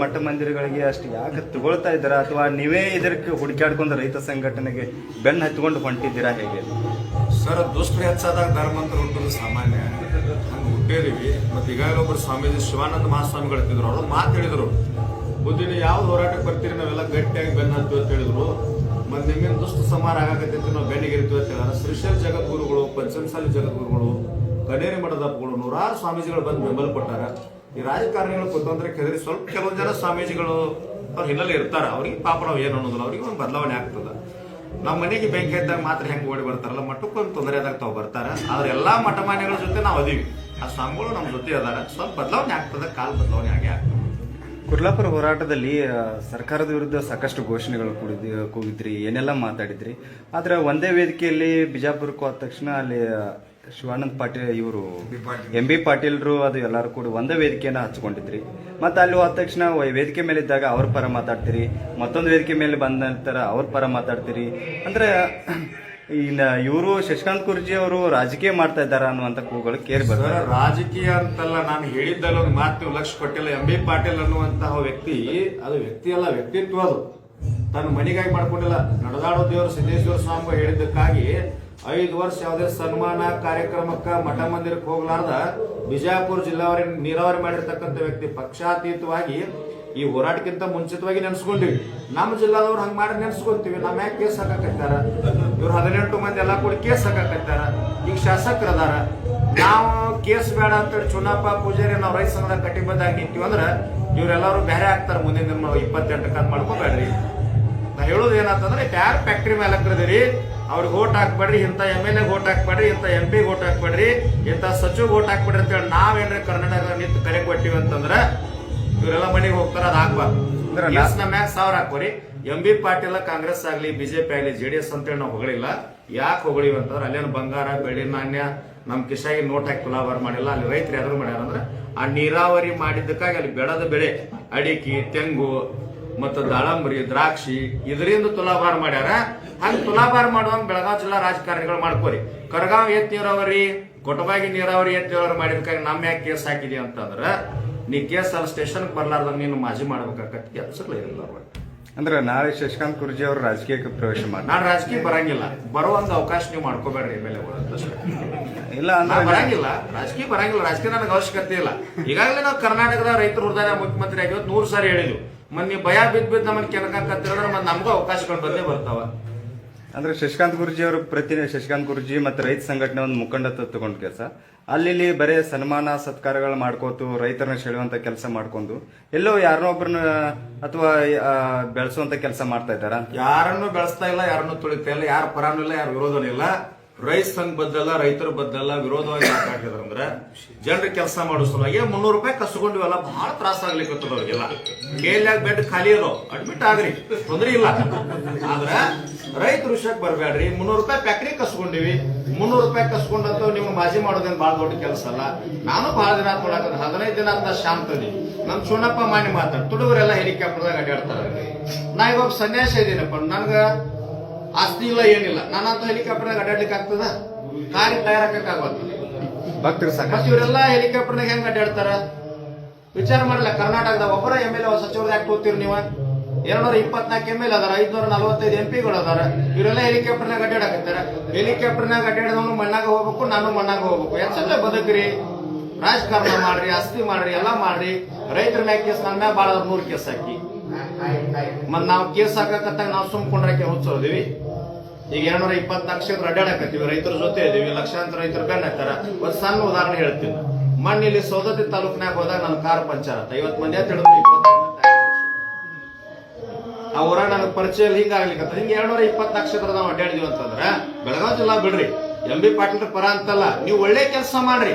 ಮಠ ಮಂದಿರಗಳಿಗೆ ಅಷ್ಟು ಯಾಕೆ ತಗೊಳ್ತಾ ಇದ್ದೀರಾ? ಅಥವಾ ನೀವೇ ಇದಕ್ಕೆ ಹುಡುಕಾಡ್ಕೊಂಡು ರೈತ ಸಂಘಟನೆಗೆ ಬೆನ್ನು ಹತ್ಕೊಂಡು ಹೊಂಟಿದ್ದೀರಾ ಹೇಗೆ? ಸರ್ ದುಷ್ಟರು ಹೆಚ್ಚಾದಾಗ ಧರ್ಮಂತರ ಹುಟ್ಟೋದು ಸಾಮಾನ್ಯ. ಹಂಗೆ ಹುಟ್ಟೇರಿವಿ ಮತ್ತು ಈಗಾಗಲೇ ಒಬ್ಬರು ಸ್ವಾಮೀಜಿ ಶಿವಾನಂದ ಮಹಾಸ್ವಾಮಿಗಳು ಇರ್ತಿದ್ರು ಅವರು ಮಾತು ಹೇಳಿದರು. ಬುದ್ಧಿನ ಯಾವ ಹೋರಾಟಕ್ಕೆ ಬರ್ತೀರಿ? ನಾವೆಲ್ಲ ಗಟ್ಟಿಯಾಗಿ ಬೆನ್ನು ಹತ್ತು ಅಂತ ಹೇಳಿದ್ರು. ಮತ್ತು ನಿಮ್ಮಿಂದ ದುಷ್ಟ ಸಮಾರ ಆಗಾಕತ್ತೈತಿ ನಾವು ಬೆನ್ನಿಗೆ ಇರ್ತೀವಿ ಅಂತ ಹೇಳಿದ್ರೆ. ಶ್ರೀಶೈಲ್ ಜಗದ್ಗುರುಗಳು, ಪಂಚಮಸಾಲಿ ಜಗದ್ಗುರುಗಳು ಕನೇರಿ ಮಠದಪ್ಪಗಳು ನೂರಾರು ಸ್ವಾಮೀಜಿಗಳು ಬಂದು ಬೆಂಬಲ ಕೊಟ್ಟಾರ. ಈ ರಾಜಕಾರಣಿಗಳು ಕುತಂತ್ರ ಹೆದರಿ ಸ್ವಲ್ಪ ಕೆಲವೊಂದು ಜನ ಸ್ವಾಮೀಜಿಗಳು ಅವ್ರ ಹಿನ್ನೆಲೆ ಇರ್ತಾರೆ. ಅವ್ರಿಗೆ ಪಾಪ ನಾವು ಏನು ಅನ್ನೋದಿಲ್ಲ. ಅವ್ರಿಗೆ ಒಂದು ಬದಲಾವಣೆ ಆಗ್ತದೆ. ನಮ್ಮ ಮನೆಗೆ ಬೆಂಕಿ ಇದ್ದಾಗ ಮಾತ್ರ ಹೆಂಗೆ ಓಡಿ ಬರ್ತಾರಲ್ಲ ಮಟ್ಟಕ್ಕೊಂದು ತೊಂದರೆ ಆದಾಗ ತಾವು ಬರ್ತಾರ. ಆದ್ರೆ ಎಲ್ಲಾ ಮಠಮಾನ್ಯಗಳ ಜೊತೆ ನಾವು ಅದೀವಿ. ಆ ಸ್ವಾಮಿಗಳು ನಮ್ಮ ಜೊತೆ ಅದಾರ. ಸ್ವಲ್ಪ ಬದಲಾವಣೆ ಆಗ್ತದೆ, ಕಾಲ ಬದಲಾವಣೆ ಆಗಿ ಆಗ್ತದೆ. ಕುರ್ಲಾಪುರ ಹೋರಾಟದಲ್ಲಿ ಸರ್ಕಾರದ ವಿರುದ್ಧ ಸಾಕಷ್ಟು ಘೋಷಣೆಗಳು ಕೂಡಿದ್, ಕೂಗಿದ್ರಿ, ಏನೆಲ್ಲ ಮಾತಾಡಿದ್ರಿ? ಆದ್ರೆ ಒಂದೇ ವೇದಿಕೆಯಲ್ಲಿ ಬಿಜಾಪುರಕ್ಕೆ ಹೋದ ತಕ್ಷಣ ಅಲ್ಲಿ ಶಿವಾನಂದ ಪಾಟೀಲ್ ಇವರು ಎಂ ಬಿ ಪಾಟೀಲ್ರು ಅದು ಎಲ್ಲರೂ ಕೂಡ ಒಂದೇ ವೇದಿಕೆಯನ್ನ ಹಚ್ಕೊಂಡಿದ್ರಿ. ಮತ್ತೆ ಅಲ್ಲಿ ಹೋದ ತಕ್ಷಣ ವೇದಿಕೆ ಮೇಲೆ ಇದ್ದಾಗ ಅವ್ರ ಪರ ಮಾತಾಡ್ತೀರಿ ಮತ್ತೊಂದು ವೇದಿಕೆ ಮೇಲೆ ಬಂದ ನಂತರ ಅವ್ರ ಪರ ಮಾತಾಡ್ತೀರಿ. ಅಂದ್ರೆ ಇನ್ನು ಇವರು ಶಶಿಕಾಂತ್ ಕುರ್ಜಿ ಅವರು ರಾಜಕೀಯ ಮಾಡ್ತಾ ಇದ್ದಾರ ಅನ್ನುವಂತ ಕೂಗಳು ಕೇಳಿ ಬರ್ತಾರೆ ರಾಜಕೀಯ ಅಂತಲ್ಲ ನಾನು ಹೇಳಿದ್ದಲ್ಲ ಒಂದು ಮಾತು ನೀವು ಲಕ್ಷ ಕೊಟ್ಟಿಲ್ಲ. ಎಂ ಬಿ ಪಾಟೀಲ್ ಅನ್ನುವಂತಹ ವ್ಯಕ್ತಿ ಅದು ವ್ಯಕ್ತಿ ಅಲ್ಲ ವ್ಯಕ್ತಿತ್ವ ಅದು. ತನ್ನ ಮನೆಗಾಗಿ ಮಾಡ್ಕೊಂಡಿಲ್ಲ. ನಡೆದಾಡೋ ದೇವರು ಸಿದ್ದೇಶ್ವರ ಸ್ವಾಮಿ ಹೇಳಿದ್ದಕ್ಕಾಗಿ ಐದು ವರ್ಷ ಯಾವುದೇ ಸನ್ಮಾನ ಕಾರ್ಯಕ್ರಮಕ್ಕ ಮಠ ಮಂದಿರಕ್ಕೆ ಹೋಗ್ಲಾರ್ದ ಬಿಜಾಪುರ ಜಿಲ್ಲಾವರಿ ನೀರಾವರಿ ಮಾಡಿರ್ತಕ್ಕಂಥ ವ್ಯಕ್ತಿ ಪಕ್ಷಾತೀತವಾಗಿ ಈ ಹೋರಾಟಕ್ಕಿಂತ ಮುಂಚಿತವಾಗಿ ನೆನ್ಸ್ಕೊಂಡಿವಿ. ನಮ್ಮ ಜಿಲ್ಲಾದವ್ರು ಹಂಗೆ ಮಾಡಿ ನೆನ್ಸ್ಕೊಂತೀವಿ. ನಮ್ಮ ಯಾಕೆ ಕೇಸ್ ಹಾಕಕತ್ತಾರ ಇವ್ರು ಹದಿನೆಂಟು ಮಂದಿ ಎಲ್ಲ ಕೂಡ ಕೇಸ್ ಹಾಕಕತ್ತಾರ ಈಗ ಶಾಸಕರು ಅದಾರ ನಾವು ಕೇಸ್ ಬೇಡ ಅಂತೇಳಿ ಚುನಾಪ ಪೂಜಾರಿ ನಾವು ರೈತ ಸಂಘದ ಕಟ್ಟಿಬದ್ಧಾಗಿ ನಿಂತೀವಿ ಅಂದ್ರೆ ಇವರೆಲ್ಲರೂ ಬೇರೆ ಆಗ್ತಾರ ಮುಂದಿನ ದಿನ ಇಪ್ಪತ್ತೆಂಟಕ್ಕೆ ಅಂತ ಮಾಡ್ಕೋಬೇಡ್ರಿ. ನಾ ಹೇಳೋದು ಏನಂತಂದ್ರೆ, ಯಾರು ಫ್ಯಾಕ್ಟ್ರಿ ಮೇಲೆ ಹಾಕಿದ್ರಿ ಅವ್ರಿಗೆ ಓಟ್ ಹಾಕ್ಬೇಡ್ರಿ ಇಂಥ ಎಂ ಎಲ್ ಎ ಓಟ್ ಹಾಕ್ಬೇಡ್ರಿ ಇಂಥ ಎಂ ಪಿ ಓಟ್ ಹಾಕ್ಬೇಡ್ರಿ ಇಂಥ ಸಚಿವ ಓಟ್ ಹಾಕ್ಬೇಡ್ರಿ ಅಂತೇಳಿ ನಾವೇನ್ರಿ ಕರ್ನಾಟಕ ನಿಂತು ಕರೆ ಕೊಟ್ಟಿವಿ ಅಂತಂದ್ರೆ ಇವರೆಲ್ಲ ಮನೆಗೆ ಹೋಗ್ತಾರ ಅದ್ ಹಾಕ್ಬಾರ್ದು ಅಂದ್ರೆ ನಾ- ಕೇಸ್ ಮ್ಯಾಗ ಸಾವಿರ ಹಾಕೋರಿ ಎಂ ಬಿ ಪಾಟೀಲ್ ಕಾಂಗ್ರೆಸ್ ಆಗ್ಲಿ ಬಿಜೆಪಿ ಆಗ್ಲಿ ಜೆಡಿಎಸ್ ಅಂತೇಳಿ ನಾವು ಹೊಗಳಿಲ್ಲ. ಯಾಕೆ ಹೊಗಳಿವಿ ಅಂತಂದ್ರೆ ಅಲ್ಲೇನು ಬಂಗಾರ ಬೆಳ್ಳಿ ನಾಣ್ಯ ನಮ್ಮ ಕಿಶಾಗಿ ನೋಟ್ ಹಾಕಿ ತುಲಾಭಾರ ಮಾಡಿಲ್ಲ ಅಲ್ಲಿ ರೈತರು ಯಾರು ಮಾಡ್ಯಾರ ಅಂದ್ರೆ ಆ ನೀರಾವರಿ ಮಾಡಿದ್ದಕ್ಕಾಗಿ ಅಲ್ಲಿ ಬೆಳೆದ ಬೆಳೆ ಅಡಿಕೆ ತೆಂಗು ಮತ್ತು ದಾಳಂಬರಿ ದ್ರಾಕ್ಷಿ ಇದರಿಂದ ತುಲಾಭಾರ ಮಾಡ್ಯಾರ. ಹಂಗ ತುಲಾಭಾರ ಮಾಡುವಂಗ ಬೆಳಗಾವ್ ಜಿಲ್ಲಾ ರಾಜಕಾರಣಿಗಳು ಮಾಡ್ಕೋರಿ. ಕರಗಾವ್ ಏತ್ ನೀರಾವರಿ ಕೊಟಬಾಗಿ ನೀರಾವರಿ ಏತ್ ನೀರಾವರಿ ಮಾಡಿದಕ್ಕಾಗಿ ನಮ್ಮ ಯಾಕೆ ಕೇಸ್ ಹಾಕಿದಿ ಅಂತಂದ್ರ ನೀ ಕೇಸ್ ಅಲ್ಲಿ ಸ್ಟೇಷನ್ಗೆ ಬರ್ಲಾರ್ದಂಗ ನೀನು ಮಾಜಿ ಮಾಡ್ಬೇಕಾಗತ್ತೆ ಇಲ್ಲ ಅವ್ರು. ಅಂದ್ರೆ ನಾಳೆ ಶಶಿಕಾಂತ್ ಕುರ್ಜಿ ಅವರು ರಾಜಕೀಯಕ್ಕೆ ಪ್ರವೇಶ ಮಾಡಿ ನಾನು ರಾಜಕೀಯ ಬರಂಗಿಲ್ಲ. ಬರುವಂತ ಅವಕಾಶ ನೀವು ಮಾಡ್ಕೋಬೇಡ್ರಿ ಎಂ ಎಲ್ ಇಲ್ಲ ಅಂದ್ರೆ ಬರಂಗಿಲ್ಲ. ರಾಜಕೀಯ ಬರಂಗಿಲ್ಲ. ರಾಜಕೀಯ ನನಗೆ ಅವಶ್ಯಕತೆ ಇಲ್ಲ. ಈಗಾಗಲೇ ನಾವು ಕರ್ನಾಟಕದ ರೈತರು ಹೃದಯ ಮುಖ್ಯಮಂತ್ರಿ ಆಗಿವತ್ತು ನೂರು ಸಾರಿ ಹೇಳಿದ್ವಿ. ಮೊನ್ನೆ ಭಯ ಬಿದ್ದು ಬಿದ್ದು ನಮ್ಮನ್ನ ಕೆನಕತ್ತಿದ್ರೆ ಮತ್ತೆ ನಮಗೂ ಅವಕಾಶಗಳು ಬಂದೇ ಬರ್ತಾವ. ಅಂದ್ರೆ ಶಶಿಕಾಂತ್ ಗುರುಜಿ ಅವರು ಪ್ರತಿ ಶಶಿಕಾಂತ್ ಗುರುಜಿ ಮತ್ತೆ ರೈತ ಸಂಘಟನೆ ಒಂದು ಮುಖಂಡತ್ವ ತಗೊಂಡ್ ಕೆಲಸ. ಅಲ್ಲಿ ಇಲ್ಲಿ ಬರೇ ಸನ್ಮಾನ ಸತ್ಕಾರಗಳು ಮಾಡ್ಕೋತು ರೈತರನ್ನ ಸೆಳೆಯುವಂತ ಕೆಲಸ ಮಾಡ್ಕೊಂಡು ಎಲ್ಲೋ ಯಾರನ್ನೋ ಒಬ್ಬರನ್ನ ಅಥವಾ ಬೆಳೆಸುವಂತ ಕೆಲಸ ಮಾಡ್ತಾ ಇದ್ದಾರ? ಯಾರನ್ನು ಬೆಳೆಸ್ತಾ ಇಲ್ಲ ಯಾರನ್ನು ತುಳಿತಾ ಇಲ್ಲ ಯಾರು ಪರಾನೂ ಇಲ್ಲ ಯಾರ ವಿರೋಧನೂ ಇಲ್ಲ. ರೈತ ಸಂಘ ಬದ್ದಲ್ಲ ರೈತರ ಬದ್ದಲ್ಲ ವಿರೋಧವಾಗಿ ಮಾತಾಡಿದ್ರು ಅಂದ್ರೆ ಜನರಿಗೆ ಕೆಲಸ ಮಾಡೋ ಸಲುವಾಗಿ ಮುನ್ನೂರು ರೂಪಾಯಿ ಕಸ್ಕೊಂಡಿವಲ್ಲ ಬಹಳ ತ್ರಾಸ ಆಗ್ಲಿಕ್ಕೆ ಅವ್ರಿಗೆಲ್ಲ. ಕೇಳ್ಯಾಗ ಬೆಡ್ ಖಾಲಿ ಇರೋ, ಅಡ್ಮಿಟ್ ಆಗ್ರಿ, ತೊಂದ್ರೆ ಇಲ್ಲ. ಆದ್ರೆ ರೈತ ವಿಷಯಕ್ಕೆ ಬರಬೇಡ್ರಿ ಮುನ್ನೂರು ರೂಪಾಯಿ ಪ್ಯಾಕ್ರಿ ಕಸ್ಕೊಂಡಿವಿ. ಮುನ್ನೂರು ರೂಪಾಯಿ ಕಸ್ಕೊಂಡಂತ ನಿಮ್ಮ ಮಾಜಿ ಮಾಡೋದೇನು ಬಹಳ ದೊಡ್ಡ ಕೆಲಸ ಅಲ್ಲ. ನಾನು ಬಹಳ ದಿನ ನೋಡಕ ಹದಿನೈದು ದಿನ ಅಂತ ಶಾಂತದಿ ನಮ್ ಸೋಣಪ್ಪ ಮಾಡಿ ಮಾತಾಡ್, ತುಡುಗರೆಲ್ಲ ಹೆಲಿಕಾಪ್ಟರ್ದಾಗ ಅಡ್ಡಾಡ್ತಾರ ನಾ ಇವಾಗ ಸನ್ಯಾಸ ಇದೀನಪ್ಪ ನನ್ಗ ಆಸ್ತಿ ಇಲ್ಲ ಏನಿಲ್ಲ. ನಾನಂತ ಹೆಲಿಕಾಪ್ಟರ್ ಅಡ್ಡಾಡ್ಲಿಕ್ಕೆ ಆಗ್ತದ? ಕಾರಿಗೆ ಟೈರ್ ಭಕ್ತರು ಮತ್ತೆ ಇವರೆಲ್ಲ ಹೆಲಿಕಾಪ್ಟರ್ನಾಗ ಹೆಂಗ್ ಅಡ್ಡಾಡ್ತಾರ ವಿಚಾರ ಮಾಡಲ್ಲ ಕರ್ನಾಟಕದ ಒಬ್ಬರ ಎಂ ಎಲ್ ಎ ಸಚಿವರು ಯಾಕೆ ಹೋಗ್ತೀರಿ ನೀವು? ಎರಡ್ನೂರ ಇಪ್ಪತ್ನಾಲ್ಕು ಎಂ ಎಲ್ ಅದಾರ ಐದ್ನೂರ ನಲವತ್ತೈದು ಎಂ ಪಿಗಳು ಅದಾರ. ಇವರೆಲ್ಲ ಹೆಲಿಕಾಪ್ಟರ್ನಾಗ ಅಡ್ಡಾಡಕತ್ತಾರ ಹೆಲಿಕಾಪ್ಟರ್ನಾಗ ಅಡ್ಡಾಡಿದವನು ಮಣ್ಣಾಗ ಹೋಗ್ಬೇಕು ನಾನು ಮಣ್ಣಾಗ ಹೋಗ್ಬೇಕು. ಎಚ್ಚಲ್ಲ ಬದುಕ್ರಿ? ರಾಜಕಾರಣ ಮಾಡ್ರಿ ಅಸ್ತಿ ಮಾಡ್ರಿ ಎಲ್ಲಾ ಮಾಡ್ರಿ. ರೈತರ ಮ್ಯಾಗ ಕೇಸ್ ನನ್ನ ಮ್ಯಾಗ ಭಾಳ ನೂರು ಕೇಸ್ ಹಾಕಿ. ಮತ್ ನಾವು ಕೇಸ್ ಹಾಕಕತ್ತಾಗ ನಾವು ಸುಮ್ಕೊಂಡ್ರಕ್ಕೆ ಹುಚ್ಚೋದಿವಿ ಈಗ ಎರಡ್ನೂರ ಇಪ್ಪತ್ತು ಲಕ್ಷ ಅಡ್ಡಾಡಕತ್ತೀವಿ ರೈತರ ಜೊತೆ ಇದೀವಿ, ಲಕ್ಷಾಂತರ ರೈತರು ಬೆನ್ನ ಹಾಕ್ತಾರ. ಒಂದ್ ಸಣ್ಣ ಉದಾಹರಣೆ ಹೇಳ್ತೀನಿ. ಮಣ್ಣು ಇಲ್ಲಿ ಸೌದತ್ತಿ ತಾಲೂಕಿನಾಗ ಹೋದಾಗ ನನ್ನ ಕಾರ್ ಪಂಚರ್ ಆತ ಐವತ್ ಮಂದಿ ಅಂತ ಹೇಳಿದ್ರು, ಇಪ್ಪತ್ತು ಊರಾಗ ನನಗೆ ಪರಿಚಯ ಹಿಂಗ ಆಗ್ಲಿಕ್ಕೆ ಹಿಂಗ ಎರಡ್ನೂರ ಇಪ್ಪತ್ತು ಕ್ಷೇತ್ರ ನಾವು ಅಡ್ಡಾಡಿದೀವಿ ಅಂತಂದ್ರೆ, ಬೆಳಗಾವಿ ಜಿಲ್ಲಾ ಬಿಡ್ರಿ. ಎಂ ಬಿ ಪಾಟೀಲ್ ಪರ ಅಂತಲ್ಲ, ನೀವು ಒಳ್ಳೆ ಕೆಲಸ ಮಾಡ್ರಿ.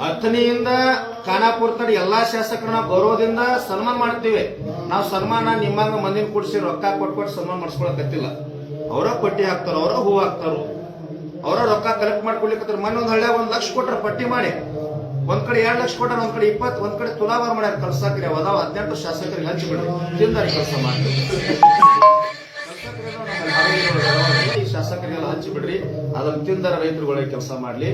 ಹತ್ತನೆಯಿಂದ ಖಾನಾಪುರ ತಡ ಎಲ್ಲಾ ಶಾಸಕರನ್ನ ಗೌರವದಿಂದ ಸನ್ಮಾನ ಮಾಡ್ತೀವಿ. ನಾವು ಸನ್ಮಾನ ನಿಮ್ಮಂಗ ಮಂದಿನ ಕೂಡಿಸಿ ರೊಕ್ಕ ಕೊಟ್ಕೊಟ್ಟು ಸನ್ಮಾನ ಮಾಡಿಸ್ಕೊಳಕತ್ತಿಲ್ಲ. ಅವರ ಪಟ್ಟಿ ಹಾಕ್ತಾರ, ಅವರ ಹೂ ಹಾಕ್ತಾರು. ಅವರ ರೊಕ್ಕ ಕಲೆಕ್ಟ್ ಮಾಡ್ಕೊಡ್ಲಿಕ್ಕೆ ಮೊನ್ನೆ ಒಂದ್ ಹಳ್ಳಿಯಾಗ ಒಂದ್ ಲಕ್ಷ ಕೊಟ್ರ ಪಟ್ಟಿ ಮಾಡಿ. ಒಂದ್ ಕಡೆ ಎರಡ್ ಲಕ್ಷ ಕೊಟ್ಟಾರ ಒಂದ್ ಕಡೆ ಇಪ್ಪತ್ ಒಂದ್ ಕಡೆ ತುಲಾಭಾರ ಮಾಡ್ಯಾರ ಕಲ್ಸಾಕ್ರಿ ಅದಾವ ಹದಿನೆಂಟು ಶಾಸಕರಿಗೆ ಹಂಚಿ ಬಿಡ್ರಿ ತಿಂದಾರಿ ಕೆಲಸ ಈ ಶಾಸಕರಿಗೆಲ್ಲ ಹಂಚಿ ಬಿಡ್ರಿ. ಅದನ್ನ ತಿಂದಾರ ರೈತರುಗಳಿಗೆ ಕೆಲಸ ಮಾಡ್ಲಿ.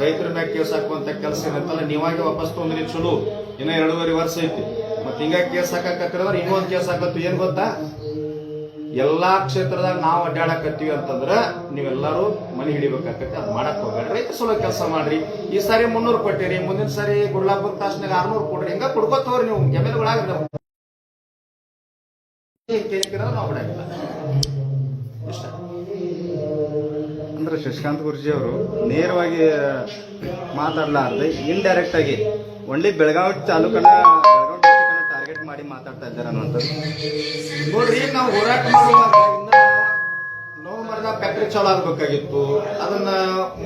ರೈತರ ಮ್ಯಾಗ ಕೇಸ್ ಹಾಕುವಂತ ಕೆಲಸ ಏನಂತಲ್ಲ ನೀವಾಗಿ ವಾಪಸ್ ತೊಂದ್ರೆ ಚಲೋ. ಇನ್ನ ಎರಡೂವರೆ ವರ್ಷ ಐತಿ. ಮತ್ತೆ ಹಿಂಗ ಕೇಸ್ ಹಾಕಕತ್ತಿರೋದ್ರ ಇನ್ನೊಂದ್ ಕೇಸ್ ಹಾಕತ್ತು. ಏನ್ ಗೊತ್ತಾ? ಎಲ್ಲಾ ಕ್ಷೇತ್ರದಾಗ ನಾವು ಅಡ್ಡಾಡಕತ್ತೀವಿ ಅಂತಂದ್ರ ನೀವೆಲ್ಲರೂ ಮನೆ ಹಿಡಿಬೇಕಾಕತ್ತೆ. ಅದ್ ಮಾಡಕ್ ಹೋಗ್ಬೇಡ್ರಿ. ರೈತ ಸಲೋ ಕೆಲಸ ಮಾಡ್ರಿ. ಈ ಸಾರಿ ಮುನ್ನೂರು ಕೊಟ್ಟಿರಿ, ಮುಂದಿನ ಸಾರಿ ಗುಡ್ಲಾಪುರ ತಾಸ್ನಾಗ ಆರ್ನೂರು ಕೊಡ್ರಿ. ಹಿಂಗ ಕುಡ್ಕೋತವ್ರಿ ನೀವು. ಜಮೀನುಗಳಾಗ್ರಿ ನಾವು. ನಾವು ಬಿಡಂಗಿಲ್ಲ. ಇಷ್ಟ. ಅಂದ್ರೆ ಶಶಿಕಾಂತ್ ಗುರುಜಿ ಅವರು ನೇರವಾಗಿ ಮಾತಾಡ್ಲಾರ್ದೆ ಇಂಡೈರೆಕ್ಟ್ ಆಗಿ ಒನ್ಲಿ ಬೆಳಗಾವಿ ತಾಲೂಕನ್ನ, ಬೆಳಗಾವಿ ಟಾರ್ಗೆಟ್ ಮಾಡಿ ಮಾತಾಡ್ತಾ ಇದ್ದಾರೆ ಅನ್ನುವಂಥದ್ದು. ನೋಡ್ರಿ, ನಾವು ಹೋರಾಟ ಮಾಡುವಾಗ ನೋವು ಮರದ ಫ್ಯಾಕ್ಟ್ರಿ ಚಾಲು ಆಗ್ಬೇಕಾಗಿತ್ತು. ಅದನ್ನ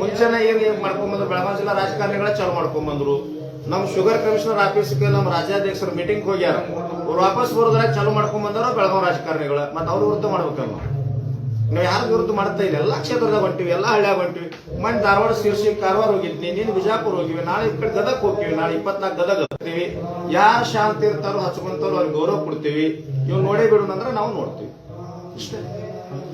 ಮುಂಚೆನೆ ಏನ್ ಏನ್ ಮಾಡ್ಕೊಂಬಂದ್ರು ಬೆಳಗಾವಿ ಜಿಲ್ಲಾ ರಾಜಕಾರಣಿಗಳ ಚಾಲು ಮಾಡ್ಕೊಂಬಂದ್ರು ನಮ್ ಶುಗರ್ ಕಮಿಷನರ್ ಆಫೀಸ್ಗೆ ನಮ್ಮ ರಾಜ್ಯಾಧ್ಯಕ್ಷರು ಮೀಟಿಂಗ್ ಹೋಗ್ಯಾರ. ಅವ್ರು ವಾಪಸ್ ಬರೋದ್ರಾಗ ಚಾಲು ಮಾಡ್ಕೊಂಡ್ ಬಂದಾರ ಬೆಳಗಾವಿ ರಾಜಕಾರಣಿಗಳ. ಮತ್ತೆ ಅವ್ರ ವೃತ್ತ ಮಾಡ್ಬೇಕಲ್ಲ. ನಾವು ಯಾರು ವಿರುದ್ಧ ಮಾಡ್ತಾ ಇಲ್ಲ? ಎಲ್ಲಾ ಕ್ಷೇತ್ರದಾಗ ಹೊಂಟಿವಿ ಎಲ್ಲಾ ಹಳ್ಳ್ಯಾಗ ಹೊಂಟಿವಿ. ಮಣ್ಣು ಧಾರವಾಡ ಶಿರ್ಸಿ ಕಾರವಾರ ಹೋಗಿದ್ನಿ ನೀನು ಬಿಜಾಪುರ ಹೋಗಿವಿ ನಾಳೆ ಈ ಕಡೆ ಗದಗ ಹೋಗ್ತೀವಿ ನಾಳೆ ಇಪ್ಪತ್ನಾಲ್ಕು ಗದಗ ಹೋಗ್ತೀವಿ ಯಾರು ಶಾಂತಿ ಇರ್ತಾರೋ ಹಚ್ಕೊಂತಾರೋ ಅವ್ರಿಗೆ ಗೌರವ ಕೊಡ್ತೀವಿ. ಇವ್ ನೋಡೇ ಬಿಡೋಣ ಅಂದ್ರೆ ನಾವು ನೋಡ್ತೀವಿ. ಇಷ್ಟೇ.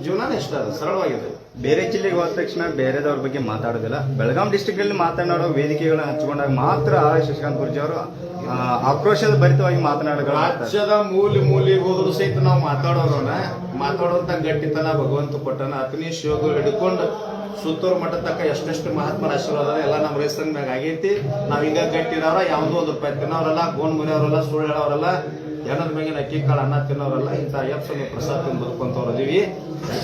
ಜೀವನನೇ ಇಷ್ಟ ಅದು ಸರಳವಾಗಿದೆ. ಬೇರೆ ಜಿಲ್ಲೆಗೆ ಹೋದ ತಕ್ಷಣ ಬೇರೆದವ್ರ ಬಗ್ಗೆ ಮಾತಾಡೋದಿಲ್ಲ. ಬೆಳಗಾಂ ಡಿಸ್ಟಿಕ್ ಅಲ್ಲಿ ಮಾತನಾಡೋ ವೇದಿಕೆಗಳನ್ನ ಹಚ್ಕೊಂಡಾಗ ಮಾತ್ರ ಶಶಿಕಾಂತ್ ಗುರುಜಿ ಅವರು ಆಕ್ರೋಶದ ಭರಿತವಾಗಿ ಮಾತನಾಡೋದು ರಾಜ್ಯದ ಮೂಲಿ ಮೂಲಿ ಹೋದ್ರು ಸಹಿತ ನಾವು ಮಾತಾಡೋರನ ಮಾತಾಡುವಂತ ಗಟ್ಟಿತನ, ಭಗವಂತ ಕೊಟ್ಟನ ಅತ್ನಿ ಶಿವಗುರು ಹಿಡ್ಕೊಂಡು ಸುತ್ತೂರು ಮಠ ತಕ್ಕ ಎಷ್ಟೆಷ್ಟು ಮಹಾತ್ಮರ ಆಶೀರ್ವಾದ ಎಲ್ಲ ನಮ್ಮ ರೈತರ ಮ್ಯಾಗ ಆಗೈತಿ. ನಾವ್ ಹಿಂಗ ಗಟ್ಟಿದವ್ರ, ಯಾವ್ದೋ ಒಂದು ರೂಪಾಯಿ ತಿನ್ನೋರಲ್ಲ ಗೋನ್ ಮುರಿಯವ್ರಲ್ಲ, ಸುಳ್ಳು ಹೇಳೋರಲ್ಲ ಜನರ ಮ್ಯಾಗಿನ ಅಕ್ಕಿ ಕಾಳು ಅನ್ನ ತಿನ್ನೋರಲ್ಲ ಇಂಥ ಸ್ವಾಮಿ ಪ್ರಸಾದ ಬದುಕೊಂತವ್ರು ಅದೀವಿ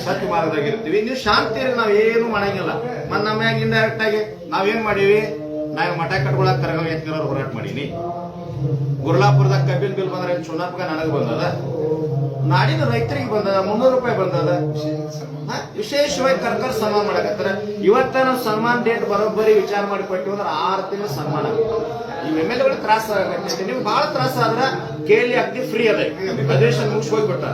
ಸತ್ಯ ಮಾರ್ಗದಾಗ ಇರ್ತೀವಿ ನೀವು ಶಾಂತಿ ನಾವ್ ಏನು ಮಾಡಂಗಿಲ್ಲ. ಮತ್ ನಮ್ಮ ಮ್ಯಾಗಿಂದ ಇಂಡೈರೆಕ್ಟ್ ಆಗಿ ನಾವೇನ್ ಮಾಡೀವಿ? ನಾವ್ ಮಠ ಕಟ್ಕೊಳಕ್ ಕರಗ ಎತ್ತಿರೋರು ಹೋರಾಟ ಮಾಡೀನಿ. ಗುರ್ಲಾಪುರದಾಗ ಕಬಿಲ್ ಬಿಲ್ ಬಂದ್ರೆ ಚುನಾಪ್ಗ ನನಗೆ ಬಂದದ? ನಾಡಿನ ರೈತರಿಗೆ ಬಂದದ, ಮುನ್ನೂರು ರೂಪಾಯಿ ಬಂದದ. ವಿಶೇಷವಾಗಿ ಕರ್ಕರ್ ಸನ್ಮಾನ ಮಾಡಕತ್ತಾರ. ಇವತ್ತ ನಾವು ಸನ್ಮಾನ ಡೇಟ್ ಬರೋಬ್ಬರಿ ವಿಚಾರ ಮಾಡಿ ಕೊಟ್ಟಿವಿ ಅಂದ್ರೆ ಆರು ತಿಂಗಳು ಸನ್ಮಾನ ಈ ಎಂ ಎಲ್ ತ್ರಾಸ ಆಗತ್ತೆ. ನಿಮ್ಗೆ ಬಹಳ ತ್ರಾಸ ಆದ್ರ ಕೇಳಿ ಅಗ್ದಿ ಫ್ರೀ ಅದ. ಅಧಿವೇಶನ ಮುಗಿಸಿ ಹೋಗ್ಬಿಟ್ಟ.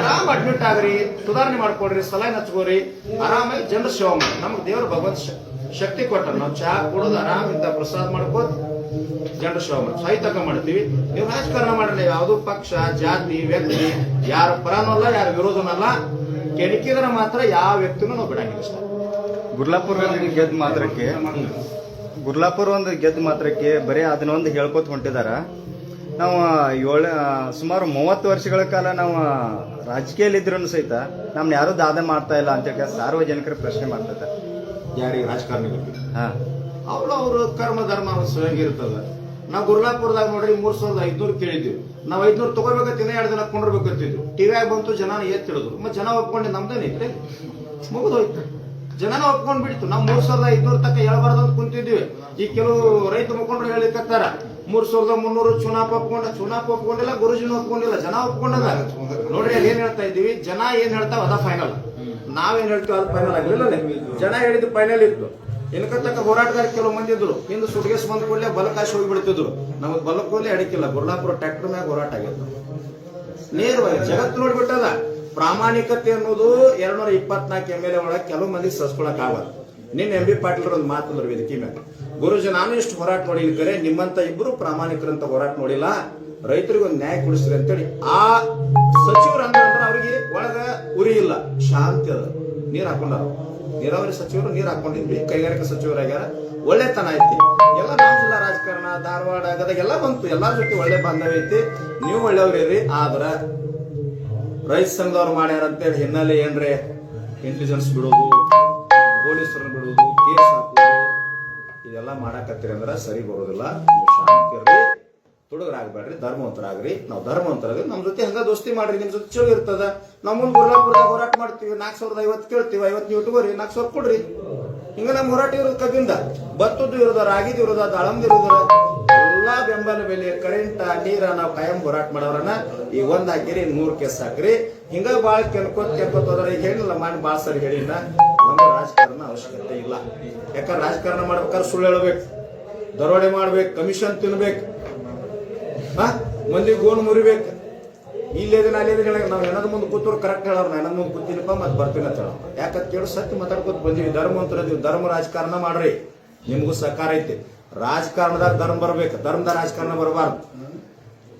ಆರಾಮ್ ಅಡ್ಮಿಟ್ ಆಗ್ರಿ, ಸುಧಾರಣೆ ಮಾಡ್ಕೊಡ್ರಿ, ಸಲಹೆ ಹಚ್ಕೋರಿ ಆರಾಮಾಗಿ ಜನರ ಸೇವೆ ಮಾಡಿ. ನಮ್ಗೆ ದೇವ್ರ ಭಗವಂತ ಶಕ್ತಿ ಕೊಟ್ಟ ನಾವು ಚಹಾ ಕುಡಿದು ಆರಾಮಿಂದ ಪ್ರಸಾದ ಮಾಡ್ಕೋತ ಜನರ ಸೇವೆ ಮಾಡಿ ತಕ ಮಾಡ್ತೀವಿ. ನೀವು ರಾಜಕಾರಣ ಮಾಡಲ್ಲ ಯಾವುದು ಪಕ್ಷ ಜಾತಿ ವ್ಯಕ್ತಿ ಯಾರ ಪರನೂ ಅಲ್ಲ ಯಾರ ವಿರೋಧನೂ ಅಲ್ಲ. ಕೆಣಕಿದ್ರೆ ಮಾತ್ರ ಯಾವ ವ್ಯಕ್ತಿನೂ ನಾವು ಬಿಡಂಗಿಲ್ಲ ಅಷ್ಟೇ. ಗುರ್ಲಾಪುರ ಗೆದ್ದ ಮಾತ್ರಕ್ಕೆ ಗುರ್ಲಾಪುರ ಒಂದು ಗೆದ್ದ ಮಾತ್ರಕ್ಕೆ ಬರೀ ಅದನ್ನ ಒಂದು ಹೇಳ್ಕೊತ ಹೊಂಟಿದಾರ. ನಾವು ಏಳು ಸುಮಾರು ಮೂವತ್ತು ವರ್ಷಗಳ ಕಾಲ ನಾವು ರಾಜಕೀಯದಲ್ಲಿ ಇದ್ರೂ ಸಹಿತ ನಮ್ನ ಯಾರು ದಾದ ಮಾಡ್ತಾ ಇಲ್ಲ ಅಂತ ಹೇಳಿ ಸಾರ್ವಜನಿಕರು ಪ್ರಶ್ನೆ ಮಾಡ್ತಾ ಇದ್ದಾರೆ ಯಾರಿಗೆ? ರಾಜಕಾರಣಿಗಳು ಹಾ. ಅವ್ರು ಅವ್ರ ಕರ್ಮ ಧರ್ಮ ಇರ್ತದ ನಾವು ಗುರುಲಾಪುರದಾಗ ನೋಡ್ರಿ ಮೂರ್ ಸಾವಿರದ ಐದ್ನೂರು ಕೇಳಿದ್ವಿ. ನಾವು ಐದ್ನೂರು ತಗೋಬೇಕಂತ ಇನ್ನೂ ಎರಡು ದಿನ ಕೊಂಡಿರ್ಬೇಕಂತಿದ್ವಿ ಟಿವಿಯಾಗ ಬಂತು ಜನ ಎತ್ತಿಡಿದ್ರು ಮತ್ತೆ ಜನ ಒಪ್ಕೊಂಡು ನಮ್ದೇನೈತ್ರಿ ಮುಗಿದೋಯ್ತು. ಜನನ ಒಪ್ಕೊಂಡ್ ಬಿಡ್ತು. ನಾವು ಮೂರ್ ಸಾವಿರದ ಐದ್ನೂರು ತಕ್ಕ ಹೇಳ್ಬಾರ್ದು ಅಂತ ಕುಂತಿದ್ವಿ. ಈ ಕೆಲವು ರೈತ ಮುಖಂಡರು ಹೇಳಿಕತ್ತಾರ, ಮೂರ್ ಸಾವಿರದ ಮುನ್ನೂರು ಚುನಾಪ ಒಪ್ಕೊಂಡ, ಚುನಾಪ್ ಒಪ್ಕೊಂಡಿಲ್ಲ, ಗುರುಜಿನ ಒಪ್ಕೊಂಡಿಲ್ಲ, ಜನ ಒಪ್ಕೊಂಡದ. ನೋಡ್ರಿ ಏನ್ ಹೇಳ್ತಾ ಇದ್ದೀವಿ? ಜನ ಏನ್ ಹೇಳ್ತಾವ ಅದ ಫೈನಲ್ ನಾವೇನ್ ಹೇಳ್ತೀವಿ ಅದು ಫೈನಲ್ ಆಗಲಿಲ್ಲ ಜನ ಹೇಳಿದ್ದು ಫೈನಲ್ ಇತ್ತು. ಇನ್ಕ ತಕ್ಕ ಹೋರಾಟಗಾರ ಕೆಲವು ಮಂದಿ ಇದ್ರು. ಹಿಂದೆ ಸುಟ್ಗೇಸ್ ಬಂದ ಕೂಡಲೇ ಬಲಕಾಶಿ ಹೋಗಿ ಬಿಡ್ತಿದ್ರು ನಮಗ್ ಬಲಕ್ಕೋಲೆ ಅಡಿಕಿಲ್ಲ. ಗುರ್ಲಾಪುರ ಟ್ರ್ಯಾಕ್ಟರ್ ಮ್ಯಾಗ ಹೋರಾಟ ಆಗಿತ್ತು. ನೇರವಾಗಿ ಜಗತ್ತು ನೋಡ್ಬಿಟ್ಟದ ಪ್ರಾಮಾಣಿಕತೆ ಅನ್ನೋದು ಎರಡ್ನೂರ ಇಪ್ಪತ್ನಾಲ್ಕು ಎಂ ಎಲ್ ಎ ಒಳಗೆ ಕೆಲವು ಮಂದಿ ಸಸ್ಕೊಳಕ್ ಆಗಲ್ಲ. ನಿನ್ನ ಎಂ ಬಿ ಪಾಟೀಲ್ ಒಂದು ಮಾತಂದ್ರು ವೇದಿಕೆ ಮ್ಯಾಗ. ಗುರುಜಿ, ನಾನು ಇಷ್ಟು ಹೋರಾಟ ನೋಡಿಲ್ಲ ಕರೆ. ನಿಮ್ಮಂತ ಇಬ್ರು ಪ್ರಾಮಾಣಿಕರಂತ ಹೋರಾಟ ನೋಡಿಲ್ಲ. ರೈತರಿಗೆ ಒಂದು ನ್ಯಾಯ ಕೊಡಿಸ್ರಿ ಅಂತೇಳಿ. ಆ ಸಚಿವರು ಅಂದ್ರೆ ಅವ್ರಿಗೆ ಒಳಗ ಉರಿ ಇಲ್ಲ. ಶಾಂತಿ ಅದ. ನೀರ್ ಹಾಕೊಂಡಾರ. ನೀರಾವರಿ ಸಚಿವರು ನೀರು ಹಾಕೊಂಡಿದ್ವಿ. ಕೈಗಾರಿಕಾ ಸಚಿವರಾಗ್ಯಾರ ಒಳ್ಳೆತನ ಐತಿ. ಎಲ್ಲ ಜಿಲ್ಲಾ ರಾಜಕಾರಣ, ಧಾರವಾಡ, ಗದಗ ಎಲ್ಲ ಬಂತು. ಎಲ್ಲಾರ ಜೊತೆ ಒಳ್ಳೆ ಬಾಂಧವ್ಯ ಐತಿ. ನೀವು ಒಳ್ಳೆಯವ್ರಿ ಆದ್ರ ರೈತ ಸಂಘದವ್ರು ಮಾಡ್ಯಾರ ಅಂತೇಳಿ ಹಿನ್ನೆಲೆ ಏನ್ರಿ? ಇಂಟೆಲಿಜೆನ್ಸ್ ಬಿಡೋದು, ಪೊಲೀಸರನ್ನು ಬಿಡೋದು, ಕೇಸ್ ಹಾಕೋದು, ಇದೆಲ್ಲ ಮಾಡಾಕತ್ತೀರಿ ಅಂದ್ರೆ ಸರಿ ಬರೋದಿಲ್ಲ. ನೀವು ಶಾಂತಿ ತುಡುಗರಾಗ್ಬೇಡ್ರಿ, ಧರ್ಮವಂತರಾಗ್ರಿ. ನಾವು ಧರ್ಮವಂತರಾಗ್ರಿ ನಮ್ಮ ಜೊತೆ ಹಂಗ ದೋಸ್ತಿ ಮಾಡ್ರಿ, ನಿಮ್ ಜೊತೆ ಚಲೋ ಇರ್ತದ. ನಾವು ಮುಂದೆ ಗುರ್ಲಾಪುರದಾಗ ಹೋರಾಟ ಮಾಡ್ತೀವಿ. ನಾಲ್ಕು ಸಾವಿರದ ಐವತ್ತು ಕೇಳ್ತೀವಿ, ಐವತ್ತು ನೀವು ಇಟ್ಕೋರಿ ನಾಲ್ಕು ಸಾವಿರ ಕೊಡ್ರಿ. ಹಿಂಗ ನಮ್ಮ ಹೋರಾಟ ಇರೋದು ಕಬ್ಬಿಂದ. ಬತ್ತದ್ದು ಇರೋದ, ರಾಗಿದು ಇರೋದ, ದಾಳಂದು ಇರೋದ. ಎಲ್ಲಾ ಬೆಂಬಲ ಬೆಲೆ, ಕರೆಂಟ್, ನೀರ ನಾವು ಕಾಯಂ ಹೋರಾಟ ಮಾಡೋರನ್ನ ಈ ಒಂದ್ ಹಾಕಿರಿ ನೂರ್ ಕೇಸ್ ಹಾಕ್ರಿ. ಹಿಂಗ ಬಾಳ್ ಕೆಲ್ಕೋತ್ ಕೆಲ್ಕೋತಾರ ಹೋದ್ರ ಈಗ ಹೇಳಿಲ್ಲ ಮಾಡಿ ಬಾಳ್ ಸರಿ ಹೇಳಿಲ್ಲ. ನಮ್ಗೆ ರಾಜಕಾರಣ ಅವಶ್ಯಕತೆ ಇಲ್ಲ. ಯಾಕಂದ್ರೆ ರಾಜಕಾರಣ ಮಾಡ್ಬೇಕಾದ್ರೆ ಸುಳ್ಳು ಹೇಳ್ಬೇಕು. ದರೋಡೆ ಮಾಡ್ಬೇಕು, ಕಮಿಷನ್ ತಿನ್ಬೇಕು. ಮಂದಿ ಗೋನ್ ಮುರಿಬೇಕು. ಇಲ್ಲೇ ದಿನ ಅಲ್ಲೇ ನಾವು ಏನದ ಮುಂದೆ ಕೂತವ್ರು ಕರೆಕ್ಟ್ ಹೇಳೋರು. ನಾನು ಮುಂದೆ ಕೂತಿನಪ್ಪ ಮತ್ತೆ ಬರ್ತೀನಿ ಅಂತ ಹೇಳೋರು. ಯಾಕಂತ ಕೇಳಿ ಸತ್ಯ ಮಾತಾಡ್ಕೊತ ಬಂದೀವಿ. ಧರ್ಮ ನೀವು ಧರ್ಮ ರಾಜಕಾರಣ ಮಾಡ್ರಿ. ನಿಮಗೂ ಸಹಕಾರ ಐತಿ. ರಾಜಕಾರಣದಾಗ ಧರ್ಮ ಬರ್ಬೇಕು. ಧರ್ಮದ ರಾಜಕಾರಣ ಬರಬಾರ್ದು.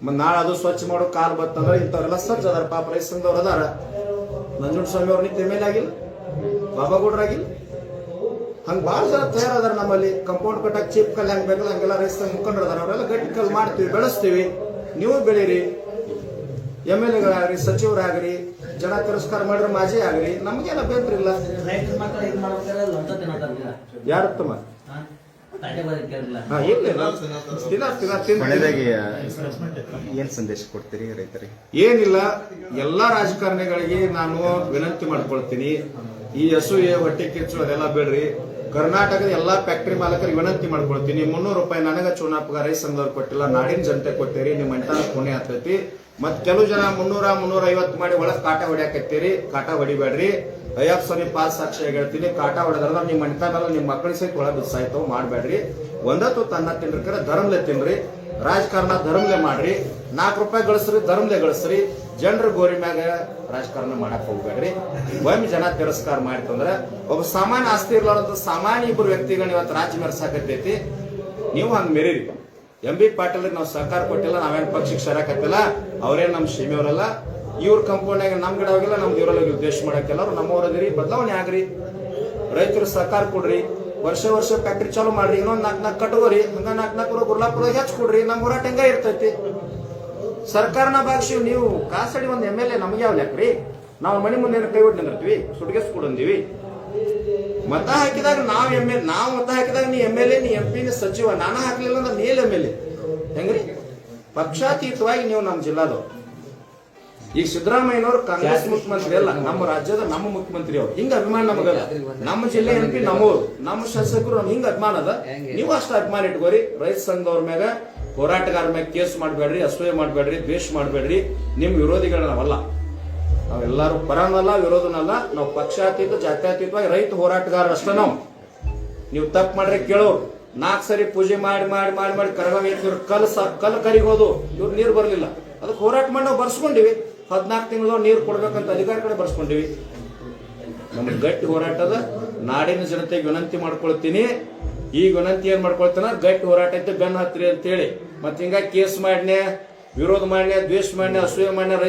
ಮತ್ ನಾಳೆ ಅದು ಸ್ವಚ್ಛ ಮಾಡೋ ಕಾಲ್ ಬತ್ತಂದ್ರೆ ಇಂಥವ್ರೆಲ್ಲ ಸ್ವಚ್ಛ ಅದಾರ. ಪಾಪ ರೈಸ್ ಸಂಘದವ್ರು ಅದಾರ. ನಂಜುಂಡ ಸ್ವಾಮಿ ಅವ್ರ ನಿತ್ಯ ಮೇಲೆ ಆಗಿಲ್ಲ. ಬಾಬಾಗೌಡ್ರಾಗಿಲ್ಲ. ಹಂಗ ಭಾಳ ಜನ ತಯಾರದಾರ ನಮ್ಮಲ್ಲಿ. ಕಂಪೌಂಡ್ ಕಟ್ಟಕ್ಕೆ ಚೀಪ್ ಕಲ್ ಹೆಂಗೆ ಬೇಕಲ್ಲ ಹಂಗೆಲ್ಲ ರೈಸ್ ಮುಖಂಡರು ಅದಾರ ಅವರೆಲ್ಲ ಗಟ್ಟಿ ಕಲ್ಲು ಮಾಡ್ತೀವಿ ಬೆಳೆಸ್ತೀವಿ. ನೀವು ಬೆಳೀರಿ. ಎಂ ಎಲ್ ಎಗಳಾಗ್ರಿ ಸಚಿವರಾಗ್ರಿ ಜನ ತಿರಸ್ಕಾರ ಮಾಡ್ರಿ ಮಾಜಿ ಆಗ್ರಿ. ನಮ್ಗೇನ ಬೇಕ್ರಿಲ್ಲ ತಿನ್ನ ಕೊನೆಯದಾಗಿ ಏನ್ ಸಂದೇಶ ಕೊಡ್ತೀರಿ ರೈತರಿಗೆ? ಏನಿಲ್ಲ. ಎಲ್ಲಾ ರಾಜಕಾರಣಿಗಳಿಗೆ ನಾನು ವಿನಂತಿ ಮಾಡ್ಕೊಳ್ತೀನಿ. ಈ ಹಸು ಹೊಟ್ಟೆ ಕಿಚ್ಚು ಅದೆಲ್ಲ ಬೇಡ್ರಿ. ಕರ್ನಾಟಕದ ಎಲ್ಲಾ ಫ್ಯಾಕ್ಟರಿ ಮಾಲಕರಿಗೆ ವಿನಂತಿ ಮಾಡ್ಕೊಳ್ತೀನಿ. ಮುನ್ನೂರು ರೂಪಾಯಿ ನನಗ ಚುನಾವ್ ರೈಸ್ ಸಂಘದವ್ರು ಕೊಟ್ಟಿಲ್ಲ, ನಾಡಿನ ಜನತೆ ಕೊಟ್ಟಿರಿ, ನಿಮ್ಮ ಅಂಟಾನ ಪುಣ್ಯ ಆಗ್ತೈತಿ. ಮತ್ ಕೆಲವು ಜನ ಮುನ್ನೂರ ಮುನ್ನೂರ ಐವತ್ತು ಮಾಡಿ ಒಳಗ್ ಕಾಟ ಹೊಡ್ಯಾಕತ್ತೀರಿ. ಕಾಟ ಹೊಡಿಬೇಡ್ರಿ. ಅಯ್ಯಪ್ಪ ಸ್ವಾಮಿ ಪಾಸ್ ಸಾಕ್ಷಿ ಹೇಳ್ತೀನಿ. ಕಾಟ ಹೊಡೆದ್ರ ನಿಮ್ಮ ಮಂಟಾನಲ್ಲ ನಿಮ್ಮ ಮಕ್ಕಳಿಗೆ ಸಹಿತ ಒಳಗ್ ಸಾಯ್ತಾವ್ ಮಾಡಬೇಡ್ರಿ. ಒಂದತ್ತು ತನ್ನ ತಿನ್ರಿ ಕರೆ ಧರ್ಮಲೆ ತಿನ್ರಿ. ರಾಜಕಾರಣ ಧರ್ಮಲೆ ಮಾಡ್ರಿ. ನಾಲ್ಕು ರೂಪಾಯಿ ಗಳಿಸ್ರಿ ಧರ್ಮಲೆ ಗಳಿಸ್ರಿ. ಜನರ ಗೋರಿ ಮ್ಯಾಗ ರಾಜಕಾರಣ ಮಾಡಕ್ ಹೋಗ್ಬೇಡ್ರಿ. ಒಮ್ಮೆ ಜನ ತಿರಸ್ಕಾರ ಮಾಡಿತಂದ್ರ ಒಬ್ಬ ಸಾಮಾನ್ಯ ಆಸ್ತಿ ಇರ್ಲಾರ್ದ ಸಾಮಾನ್ಯ ಇಬ್ಬರು ವ್ಯಕ್ತಿಗಳನ್ನ ಇವತ್ತು ರಾಜ್ಯ ಮೆರೆಸಾಕತ್ತೈತಿ ನೀವು ಹಂಗ ಮೆರೀರಿ. ಎಂ ಬಿ ಪಾಟೀಲ್ ನಾವು ಸರ್ಕಾರ ಕೊಟ್ಟಿಲ್ಲ, ನಾವೇನ್ ಪಕ್ಷಕ್ಕೆ ಸೇರಾಕತ್ತಿಲ್ಲ ಅವ್ರೇನ್ ನಮ್ಮ ಸೀಮೆಯವರಲ್ಲ ಇವ್ರ ಕಂಪೌಂಡ್ನಾಗ ನಮ್ ಗಿಡ ಹೋಗಿಲ್ಲ ನಮ್ ಇವ್ರಲ್ಲಿ ಉದ್ದೇಶ ಮಾಡಕ್ಕೆಲ್ಲ ಅವ್ರು ನಮ್ಮವ್ರದಿರಿ, ಬದಲಾವಣೆ ಆಗ್ರಿ. ರೈತರು ಸರ್ಕಾರ ಕೊಡ್ರಿ. ವರ್ಷ ವರ್ಷ ಫ್ಯಾಕ್ಟ್ರಿ ಚಾಲೂ ಮಾಡ್ರಿ, ಇನ್ನೊಂದ್ ನಾಲ್ಕು ನಾಲ್ಕು ಕಟ್ಕೋರಿ ಹಂಗ ನಾಲ್ಕು ನಾಲ್ಕು ಗುರ್ಲಾಪುರ ಹೆಚ್ಚು ಕೊಡ್ರಿ, ನಮ್ ಹೋರಾಟ ಹೆಂಗ ಇರ್ತೈತಿ. ಸರ್ಕಾರನ ಭಾಗಿಸಿ ನೀವು ಕಾಸಡಿ ಒಂದ್ ಎಂ ಎಲ್ ಎ ನಮಗೆ ಯಾವ ರೀ ನಾವು ಮನೆ ಮುಂದೆ ಕೈ ಒಟ್ಟು ನಿಂದಿರ್ತೀವಿ? ಸುಟ್ಗೆಸ್ ಕೊಡಂದೀವಿ ಮತ ಹಾಕಿದಾಗ ನಾವ್ ಎಂ ಎಲ್ ನಾವು ಮತ ಹಾಕಿದಾಗ ನೀ ಎಂ ಎಲ್ ಎ ನೀ ಎಂ ಪಿ ನೀ ಸಚಿವ, ನಾನು ಹಾಕ್ಲಿಲ್ಲ ಅಂದ್ರೆ ನೀಲ್ ಎಂ ಎಲ್ ಎ ಹೆಂಗ್ರಿ? ಪಕ್ಷಾತೀತವಾಗಿ ನೀವು ನಮ್ಮ ಜಿಲ್ಲಾದವ್ರು. ಈಗ ಸಿದ್ದರಾಮಯ್ಯನವರು ಕಾಂಗ್ರೆಸ್ ಮುಖ್ಯಮಂತ್ರಿ ಅಲ್ಲ ನಮ್ಮ ರಾಜ್ಯದ ನಮ್ಮ ಮುಖ್ಯಮಂತ್ರಿ ಅವರು. ಹಿಂಗ ಅಭಿಮಾನ ನಮಗಲ್ಲ. ನಮ್ಮ ಜಿಲ್ಲೆ ಎಂ ಪಿ ನಮ್ಮವ್ರು ನಮ್ಮ ಶಾಸಕರು ನಮ್ ಹಿಂಗ ಅಭಿಮಾನ ಅದ. ನೀವು ಅಷ್ಟು ಅಭಿಮಾನ ಇಟ್ಕೋರಿ. ರೈತ ಸಂಘದವ್ರ ಮ್ಯಾಗ ಹೋರಾಟಗಾರ ಮ್ಯಾಗ ಕೇಸ್ ಮಾಡಬೇಡ್ರಿ ಅಸೂಯೆ ಮಾಡಬೇಡ್ರಿ ದ್ವೇಷ ಮಾಡಬೇಡ್ರಿ. ನಿಮ್ ವಿರೋಧಿಗಳ ನಾವಲ್ಲ. ನಾವೆಲ್ಲರೂ ಪರನಲ್ಲ ವಿರೋಧನಲ್ಲ. ನಾವು ಪಕ್ಷಾತೀತ ಜಾತ್ಯಾತೀತವಾಗಿ ರೈತ ಹೋರಾಟಗಾರ ಅಷ್ಟೇ ನಾವು. ನೀವು ತಪ್ಪು ಮಾಡ್ರಿ ಕೇಳೋ ನಾಲ್ಕು ಸರಿ ಪೂಜೆ ಮಾಡಿ ಮಾಡಿ ಮಾಡಿ ಮಾಡಿ ಕರಗ ಇವ್ರು ಕಲ್ ಕಲ್ ಕರಿಗೋದು. ಇವ್ರು ನೀರು ಬರಲಿಲ್ಲ. ಅದಕ್ಕೆ ಹೋರಾಟ ಮಾಡಿ ನಾವು ಬರ್ಸ್ಕೊಂಡಿವಿ. ಹದಿನಾಲ್ಕು ತಿಂಗಳು ನೀರು ಕೊಡ್ಬೇಕಂತ ಅಧಿಕಾರ ಕಡೆ ಬರ್ಸ್ಕೊಂಡಿವಿ. ನಮ್ಗೆ ಗಟ್ಟಿ ಹೋರಾಟದ ನಾಡಿನ ಜನತೆಗೆ ವಿನಂತಿ ಮಾಡ್ಕೊಳ್ತೀನಿ. ಈಗ ವಿನಂತಿ ಏನ್ ಮಾಡ್ಕೊಳ್ತಾನ? ಗಟ್ಟಿ ಹೋರಾಟ ಐತೆ ಬೆನ್ನ ಹತ್ರಿ ಅಂತೇಳಿ. ಮತ್ತೆ ಹಿಂಗ ಕೇಸ್ ಮಾಡ್ನೆ ವಿರೋಧ ಮಾಡ್ನೆ ದ್ವೇಷ ಮಾಡ್ನೆ ಅಸೂಯೆ ಮಾಡ್ನೆ